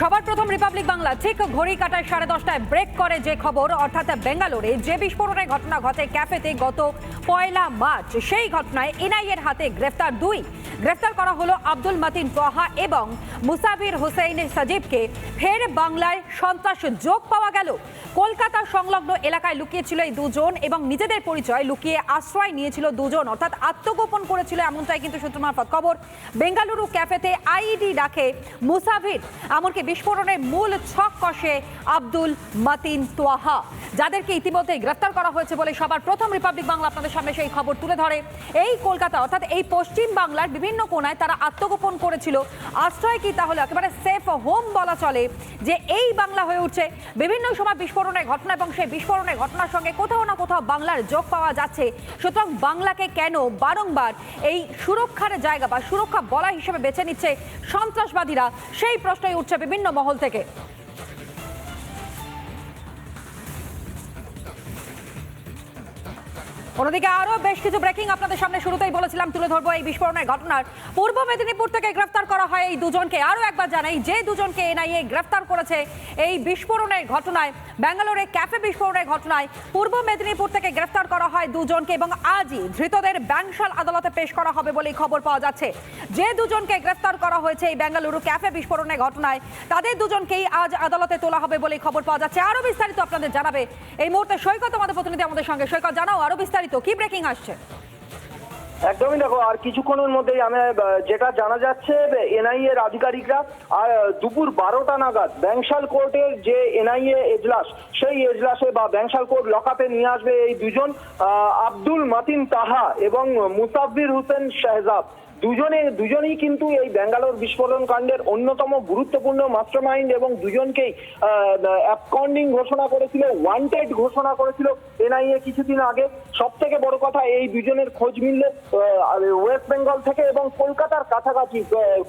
সবার প্রথম রিপাবলিক বাংলা, ঠিক ঘড়ি কাটায় সাড়ে দশটায় ব্রেক করে যে খবর, অর্থাৎ বেঙ্গালোরে যে বিস্ফোরণের ঘটনা ঘটে ক্যাফেতে গত পয়লা মার্চ, সেই ঘটনায় এনআইএর হাতে গ্রেফতার দুই। গ্রেফতার করা হলো আব্দুল মাতিন তোহা এবং মুসাফির হোসেন সাজিবকে। ফের বাংলায় সন্ত্রাস যোগ পাওয়া গেল। কলকাতা সংলগ্ন এলাকায় লুকিয়েছিল এই দুজন এবং নিজেদের পরিচয় লুকিয়ে আশ্রয় নিয়েছিল দুজন, অর্থাৎ আত্মগোপন করেছিল এমনটাই কিন্তু সূত্র মারফত খবর। বেঙ্গালুরু ক্যাফেতে আইডি ডাকে মুসাফির এমনকি বিস্ফোরণের মূল ছক কষে আব্দুল মাতিন তোয়াহা, যাদেরকে ইতিমধ্যে গ্রেফতার করা হয়েছে বলে সবার প্রথম রিপাবলিক বাংলা আপনাদের সামনে সেই খবর তুলে ধরে। এই কলকাতা, অর্থাৎ এই পশ্চিম বাংলার বিভিন্ন কোণায় তারা আত্মগোপন করেছিল। আশ্রয় কি তাহলে একেবারে সেফ হোম বলা চলে, যে এই বাংলা হয়ে উঠছে। বিভিন্ন সময় বিস্ফোরণের ঘটনা এবং সেই বিস্ফোরণের ঘটনার সঙ্গে কোথাও না কোথাও বাংলার যোগ পাওয়া যাচ্ছে। সুতরাং বাংলাকে কেন বারংবার এই সুরক্ষার জায়গা বা সুরক্ষা বলা হিসেবে বেছে নিচ্ছে সন্ত্রাসবাদীরা? সেই প্রশ্নই উঠছে বিভিন্ন মহল থেকে। অন্যদিকে আরও বেশ কিছু ব্রেকিং আপনাদের সামনে শুরুতেই বলেছিলাম, তুলে ধরবো এই বিস্ফোরণের ঘটনার। পূর্ব মেদিনীপুর থেকে গ্রেফতার করা হয় এই দুজনকে। আরও একবার জানাই, যে দুজনকে এনআইএ গ্রেফতার করেছে এই বিস্ফোরণের ঘটনায়, ব্যাঙ্গালোরে ক্যাফে বিস্ফোরণের ঘটনায়, পূর্ব মেদিনীপুর থেকে গ্রেফতার করা হয় দুজনকে এবং আজই ধৃতদের ব্যাংশাল আদালতে পেশ করা হবে বলেই খবর পাওয়া যাচ্ছে। যে দুজনকে গ্রেফতার করা হয়েছে এই বেঙ্গালুরু ক্যাফে বিস্ফোরণের ঘটনায়, তাদের দুজনকেই আজ আদালতে তোলা হবে বলেই খবর পাওয়া যাচ্ছে। আরও বিস্তারিত আপনাদের জানাবে এই মুহূর্তে সৈকত আমাদের প্রতিনিধি আমাদের সঙ্গে। সৈকত, জানাও, আরও বিস্তারিত কি ব্রেকিং আসছে। একদমই দেখো, আর কিছুক্ষণের মধ্যেই আমি যেটা জানা যাচ্ছে এনআইএ এর আধিকারিকরা, আর দুপুর বারোটা নাগাদ ব্যাংশাল কোর্টের যে এনআইএ এজলাস, সেই এজলাসে বা ব্যাংশাল কোর্ট লকআপে নিয়ে আসবে এই দুজন আব্দুল মাতিন তাহা এবং মুসাব্বির হোসেন শাহজাব দুজনে দুজনেই কিন্তু এই ব্যাঙ্গালোর বিস্ফোরণ কাণ্ডের অন্যতম গুরুত্বপূর্ণ মাস্টার মাইন্ড এবং দুজনকেই অ্যাবকন্ডিং ঘোষণা করেছিল ওয়ান্টেড ঘোষণা করেছিল এনআইএ কিছুদিন আগে। সব থেকে বড় কথা, এই দুজনের খোঁজ মিললে ওয়েস্ট বেঙ্গল থেকে এবং কলকাতার কাছাকাছি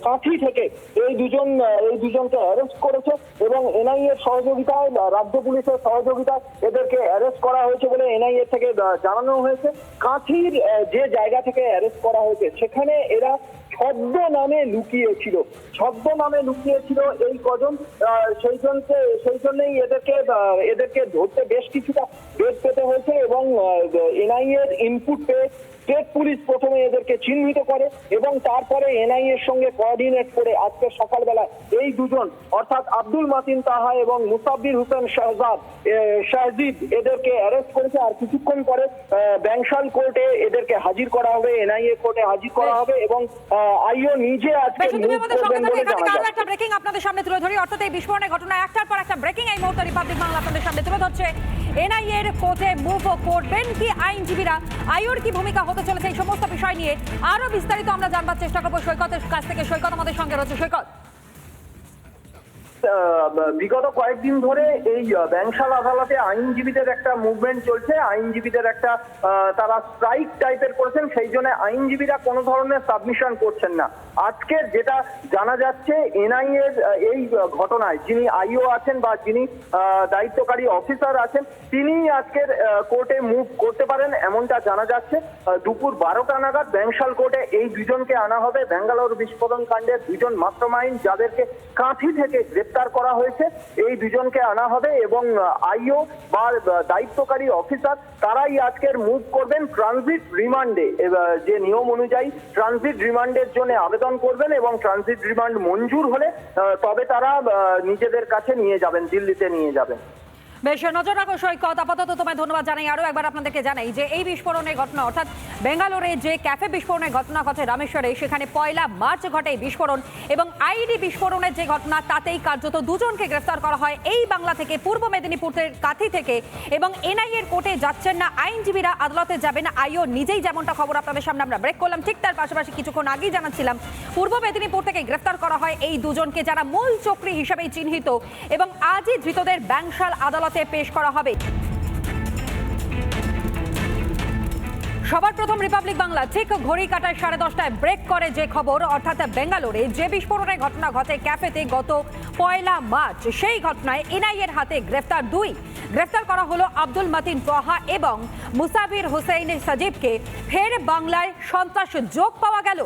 কাঁথি থেকে এই দুজন এই দুজনকে অ্যারেস্ট করেছে এবং এনআইএ সহযোগিতায় রাজ্য পুলিশের সহযোগিতায় এদেরকে অ্যারেস্ট করা হয়েছে বলে এনআইএ থেকে জানানো হয়েছে। কাঁথির যে জায়গা থেকে অ্যারেস্ট করা হয়েছে, সেখানে এরা ছদ্ম নামে লুকিয়েছিল। ছদ্ম নামে লুকিয়েছিল এই কজন। সেই জন্যে সেই জন্যেই এদেরকে এদেরকে ধরতে বেশ কিছুটা বের পেতে হয়েছে এবং এনআইএর ইনপুট পেয়ে স্টেট পুলিশ প্রথমে এদেরকে চিহ্নিত করে এবং তারপরে এনআইএ এর সঙ্গে কোঅর্ডিনেট করে আজকে সকালবেলা এই দুজন অর্থাৎ আব্দুল মাতিন তাহা এবং মুসাব্বির হোসেন শাহজাদ শাহজিদ এদেরকে অ্যারেস্ট করেছে আর কিছুক্ষণ পরে ব্যাংশাল কোর্টে এদেরকে হাজির করা হবে এনআইএ কোর্টে হাজির করা হবে এবং আইও নিজে আজকে একটা ব্রেকিং আপনাদের সামনে তুলে ধরি অর্থাৎ এই বিস্ফোরণের ঘটনা একটার পর একটা ব্রেকিং এই মুহূর্তে রিপাবলিক বাংলা আপনাদের সামনে তুলে ধরছে। এনআইএ এর কোর্টে মুভ করবেন কি আইনজীবীরা? আইওর কি ভূমিকা হতে চলেছে এই সমস্ত বিষয় নিয়ে আরও বিস্তারিত আমরা জানবার চেষ্টা করব সৈকতের কাছ থেকে। সৈকত আমাদের সঙ্গে রয়েছে। সৈকত। বিগত কয়েকদিন ধরে এই ব্যাংশাল আদালতে আইনজীবীদের একটা মুভমেন্ট চলছে। আইনজীবীদের একটা তারা স্ট্রাইক টাইপের করেছেন, সেই জন্য আইনজীবীরা কোনো ধরনের সাবমিশন করছেন না। আজকে যেটা জানা যাচ্ছে এনআইএ এই ঘটনায় যিনি আইও আছেন বা যিনি দায়িত্বকারী অফিসার আছেন তিনি আজকের কোর্টে মুভ করতে পারেন, এমনটা জানা যাচ্ছে। দুপুর বারোটা নাগাদ ব্যাংশাল কোর্টে এই দুজনকে আনা হবে। ব্যাঙ্গালোর বিস্ফোরণ কাণ্ডের দুজন মাস্টারমাইন্ড যাদেরকে কাঁথি থেকে গ্রেপ্তার করা হয়েছে। এই দুজনকে আনা হবে এবং আইও বা দায়িত্বকারী অফিসার তারাই আজকের মুভ করবেন ট্রানজিট রিমান্ডে যে নিয়ম অনুযায়ী ট্রানজিট রিমান্ডের জন্য আবেদন করবেন এবং ট্রানজিট রিমান্ড মঞ্জুর হলে তবে তারা নিজেদের কাছে নিয়ে যাবেন, দিল্লিতে নিয়ে যাবেন। বেশ, নজর রাখো সৈকত। আপাতত তোমায় ধন্যবাদ জানাই। আরও একবার আপনাদেরকে জানাই যে এই বিস্ফোরণের ঘটনা, অর্থাৎ বেঙ্গালোরে যে ক্যাফে বিস্ফোরণের ঘটনা ঘটে রামেশ্বরে, সেখানে পয়লা মার্চ ঘটে বিস্ফোরণ এবং আইডি বিস্ফোরণের যে ঘটনা, তাতেই কার্যত দুজনকে গ্রেফতার করা হয় এই বাংলা থেকে, পূর্ব মেদিনীপুরের কাথি থেকে এবং এনআইএ এর কোর্টে যাচ্ছেন না, আইনজীবীরা আদালতে যাবেন আইও নিজেই যেমনটা খবর আপনাদের সামনে আমরা ব্রেক করলাম, ঠিক তার পাশাপাশি কিছুক্ষণ আগেই জানাচ্ছিলাম, পূর্ব মেদিনীপুর থেকে গ্রেফতার করা হয় এই দুজনকে যারা মূল চক্রী হিসেবেই চিহ্নিত এবং আজই ধৃতদের ব্যাংশাল আদালতে পেশ করা হবে। সবার প্রথম রিপাবলিক বাংলা, ঠিক ঘড়ি কাটায় সাড়ে দশটায় ব্রেক করে যে খবর, অর্থাৎ বেঙ্গালোরে যে বিস্ফোরণের ঘটনা ঘটে ক্যাফেতে গত পয়লা মার্চ, সেই ঘটনায় এনআইএর হাতে গ্রেফতার দুই। গ্রেফতার করা হলো আব্দুল মাতিন তোহা এবং মুসাবির হোসেন সাজিবকে। ফের বাংলায় সন্ত্রাস যোগ পাওয়া গেল।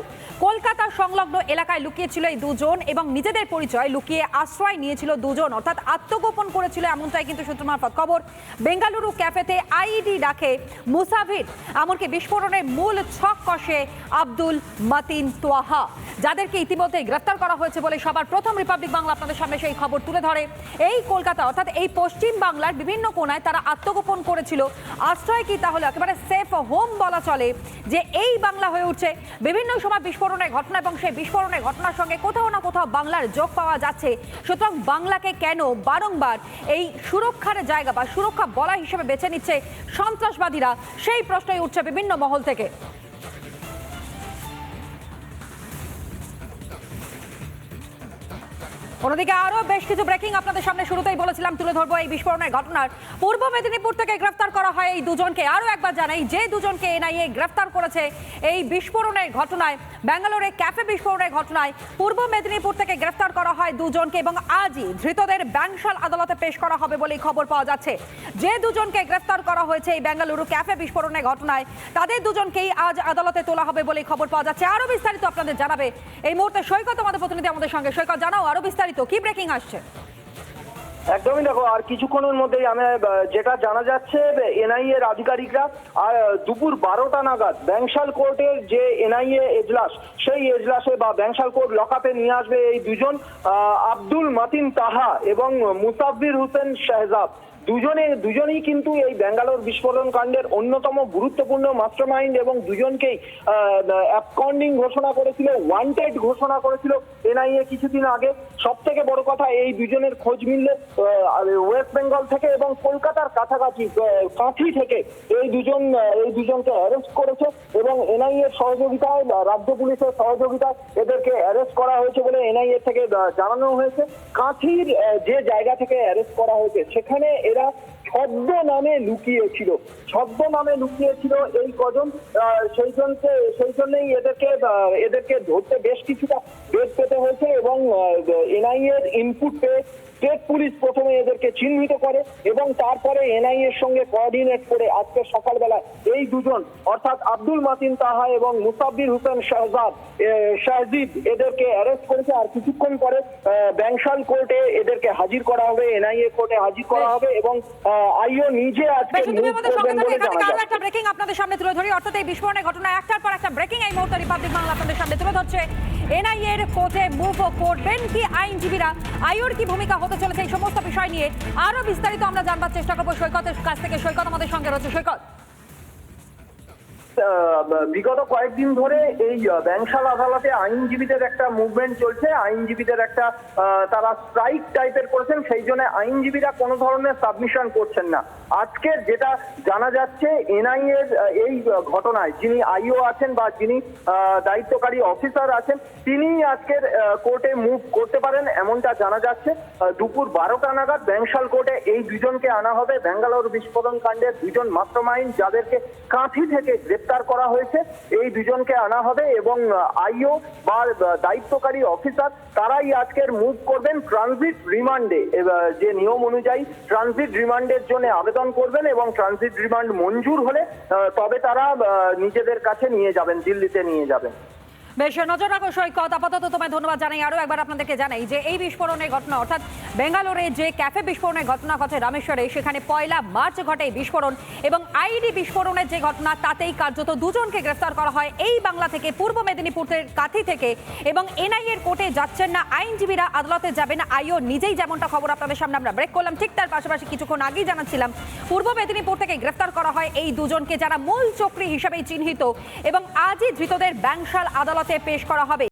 কলকাতা সংলগ্ন এলাকায় লুকিয়েছিল এই দুজন এবং নিজেদের পরিচয় লুকিয়ে আশ্রয় নিয়েছিল দুজন। অর্থাৎ আত্মগোপন করেছিল এমনটাই কিন্তু সূত্র মারফত খবর। বেঙ্গালুরু ক্যাফেতে আইডি ডাকে মুসাফির এমনকি বিস্ফোরণের মূল ছক কষে আব্দুল মাতিন তোয়াহা যাদেরকে ইতিমধ্যে গ্রেফতার করা হয়েছে বলে সবার প্রথম রিপাবলিক বাংলা আপনাদের সামনে সেই খবর তুলে ধরে। এই কলকাতা, অর্থাৎ এই পশ্চিম বাংলার বিভিন্ন কোণায় তারা আত্মগোপন করেছিল। আশ্রয় কি তাহলে একেবারে সেফ হোম বলা চলে, যে এই বাংলা হয়ে উঠছে। বিভিন্ন সময় বিস্ফোরণের ঘটনা এবং সেই বিস্ফোরণের ঘটনার সঙ্গে কোথাও না কোথাও বাংলার যোগ পাওয়া যাচ্ছে। সুতরাং বাংলাকে কেন বারংবার এই সুরক্ষার জায়গা বা সুরক্ষা বলা হিসেবে বেছে নিচ্ছে সন্ত্রাসবাদীরা? সেই প্রশ্নই উঠছে বিভিন্ন মহল থেকে। অন্যদিকে আরও বেশ কিছু ব্রেকিং আপনাদের সামনে শুরুতেই বলেছিলাম, তুলে ধরবো এই বিস্ফোরণের ঘটনার। পূর্ব মেদিনীপুর থেকে গ্রেফতার করা হয় এই দুজনকে। আরও একবার জানাই, যে দুজনকে এনআইএ গ্রেফতার করেছে এই বিস্ফোরণের ঘটনায়, ব্যাঙ্গালোরে ক্যাফে বিস্ফোরণের ঘটনায়, পূর্ব মেদিনীপুর থেকে গ্রেফতার করা হয় দুজনকে এবং আজই ধৃতদের ব্যাংশাল আদালতে পেশ করা হবে বলেই খবর পাওয়া যাচ্ছে। যে দুজনকে গ্রেফতার করা হয়েছে এই বেঙ্গালুরু ক্যাফে বিস্ফোরণের ঘটনায়, তাদের দুজনকেই আজ আদালতে তোলা হবে বলেই খবর পাওয়া যাচ্ছে। আরও বিস্তারিত আপনাদের জানাবে এই মুহূর্তে সৈকত আমাদের প্রতিনিধি আমাদের সঙ্গে। সৈকত, জানাও, আরও বিস্তারিত কি ব্রেকিং আসছে। একদমই দেখো, আর কিছুক্ষণের মধ্যেই আমি যেটা জানা যাচ্ছে এনআইএ এর আধিকারিকরা, আর দুপুর বারোটা নাগাদ ব্যাংশাল কোর্টের যে এনআইএ এজলাস, সেই এজলাসে বা ব্যাংশাল কোর্ট লকআপে নিয়ে আসবে এই দুজন আব্দুল মাতিন তাহা এবং মুসাব্বির হোসেন শাহজাব দুজনে, দুজনেই কিন্তু এই ব্যাঙ্গালোর বিস্ফোরণ কাণ্ডের অন্যতম গুরুত্বপূর্ণ মাস্টার মাইন্ড এবং দুজনকেই অ্যাবকন্ডিং ঘোষণা করেছিল ওয়ান্টেড ঘোষণা করেছিল এনআইএ কিছুদিন আগে। সব থেকে বড় কথা, এই দুজনের খোঁজ মিললে ওয়েস্ট বেঙ্গল থেকে এবং কলকাতার কাছাকাছি কাঁথি থেকে এই দুজন এই দুজনকে অ্যারেস্ট করেছে এবং এনআইএ সহযোগিতায় রাজ্য পুলিশের সহযোগিতায় এদেরকে অ্যারেস্ট করা হয়েছে বলে এনআইএ থেকে জানানো হয়েছে। কাঁথির যে জায়গা থেকে অ্যারেস্ট করা হয়েছে, সেখানে এরা ছদ্ম নামে লুকিয়েছিল, ছদ্ম নামে লুকিয়েছিল এই কজন। সেই জন্যে সেই জন্যই এদেরকে এদেরকে ধরতে বেশ কিছুটা বের পেতে হয়েছে এবং এনআইএর ইনপুট পেয়ে স্টেট পুলিশ প্রথমে এদেরকে চিহ্নিত করে এবং তারপরে এনআইএ এর সঙ্গে কোঅর্ডিনেট করে আজকে সকালবেলা এই দুজন অর্থাৎ আব্দুল মাতিন তাহা এবং মুসাব্বির হোসেন শাহজাদ শাহজিদ এদেরকে অ্যারেস্ট করেছে আর কিছুক্ষণ পরে ব্যাংশাল কোর্টে এদেরকে হাজির করা হবে এনআইএ কোর্টে হাজির করা হবে এবং আইও নিজে আজকে একটা ব্রেকিং আপনাদের সামনে তুলে ধরি অর্থাৎ এই বিস্ফোরণের ঘটনা একটার পর একটা ব্রেকিং এই মুহূর্তে রিপাবলিক বাংলা আপনাদের সামনে তুলে ধরছে। এনআইএ এর কোর্টে মুভ করবেন কি আইনজীবীরা? আইওর কি ভূমিকা হতে চলেছে এই সমস্ত বিষয় নিয়ে আরও বিস্তারিত আমরা জানবার চেষ্টা করব সৈকতের কাছ থেকে। সৈকত আমাদের সঙ্গে রয়েছে। সৈকত। বিগত কয়েকদিন ধরে এই ব্যাংশাল আদালতে আইনজীবীদের একটা মুভমেন্ট চলছে। আইনজীবীদের একটা তারা স্ট্রাইক টাইপের করেছেন, সেই জন্য আইনজীবীরা কোনো ধরনের সাবমিশন করছেন না। আজকে যেটা জানা যাচ্ছে এনআইএ এই ঘটনায় যিনি আইও আছেন বা যিনি দায়িত্বকারী অফিসার আছেন তিনি আজকের কোর্টে মুভ করতে পারেন, এমনটা জানা যাচ্ছে। দুপুর বারোটা নাগাদ ব্যাংশাল কোর্টে এই দুজনকে আনা হবে। ব্যাঙ্গালোর বিস্ফোরণ কাণ্ডের দুজন মাস্টারমাইন্ড যাদেরকে কাঁথি থেকে গ্রেপ্তার করা হয়েছে। এই দুজনকে আনা হবে এবং আইও বা দায়িত্বকারী অফিসার তারাই আজকের মুভ করবেন ট্রানজিট রিমান্ডে যে নিয়ম অনুযায়ী ট্রানজিট রিমান্ডের জন্য আবেদন করবেন এবং ট্রানজিট রিমান্ড মঞ্জুর হলে তবে তারা নিজেদের কাছে নিয়ে যাবেন, দিল্লিতে নিয়ে যাবেন। বেশ, নজর রাখো সৈকত। আপাতত তোমায় ধন্যবাদ জানাই। আরও একবার আপনাদেরকে জানাই যে এই বিস্ফোরণের ঘটনা, অর্থাৎ বেঙ্গালোরে যে ক্যাফে বিস্ফোরণের ঘটনা ঘটে রামেশ্বরে, সেখানে পয়লা মার্চ ঘটে বিস্ফোরণ এবং আইডি বিস্ফোরণের যে ঘটনা, তাতেই কার্যত দুজনকে গ্রেফতার করা হয় এই বাংলা থেকে, পূর্ব মেদিনীপুরের কাথি থেকে এবং এনআইএর কোর্টে যাচ্ছেন না, আইনজীবীরা আদালতে যাবেন আইও নিজেই যেমনটা খবর আপনাদের সামনে আমরা ব্রেক করলাম, ঠিক তার পাশাপাশি কিছুক্ষণ আগেই জানাচ্ছিলাম, পূর্ব মেদিনীপুর থেকে গ্রেফতার করা হয় এই দুজনকে যারা মূল চক্রী হিসেবেই চিহ্নিত এবং আজই ধৃতদের ব্যাংশাল পেশ করা হবে।